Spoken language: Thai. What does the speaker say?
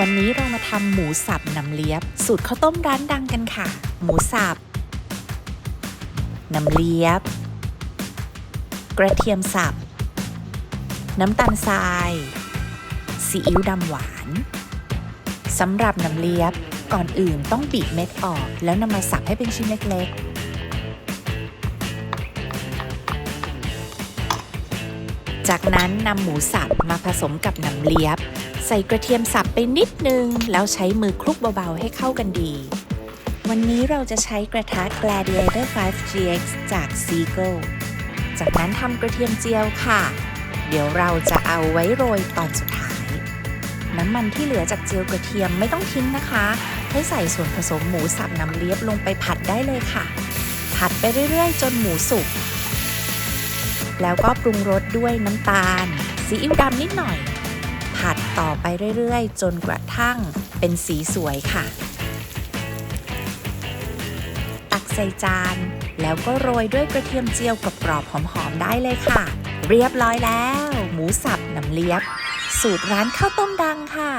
วันนี้เรามาทำหมูสับน้ำเลียบ สูตรข้าวต้มร้านดังกันค่ะ หมูสับน้ำเลียบ กระเทียมสับ น้ำตาลทรายซีอิ๊วดำหวานสำหรับน้ำเลียบก่อนอื่นต้องบีบเม็ดออก แล้วนำมาสับให้เป็นชิ้นเล็กๆ จากนั้นนำหมูสับมาผสมกับน้ำเลียบ ใส่กระเทียมสับไปนิดนึง แล้วใช้มือคลุกเบาๆให้เข้ากันดี วันนี้เราจะใช้กระทะ Gladiator 5 GX จาก Seagull จากนั้นทำกระเทียมเจียวค่ะ เดี๋ยวเราจะเอาไว้โรยตอนสุดท้าย น้ำมันที่เหลือจากเจียวกระเทียมไม่ต้องทิ้งนะคะ ให้ใส่ส่วนผสมหมูสับน้ำเลียบลงไปผัดได้เลยค่ะ ผัดไปเรื่อยๆ จนหมูสุก แล้วก็ปรุงรสด้วยน้ำตาล ซีอิ๊วดำนิดหน่อย ผัดต่อไปเรื่อยๆ จนกระทั่งเป็นสีสวยค่ะ ตักใส่จาน แล้วก็โรยด้วยกระเทียมเจียวกับกรอบๆหอมๆได้เลยค่ะ เรียบร้อยแล้ว หมูสับน้ำเลียบ สูตรร้านข้าวต้มดังค่ะ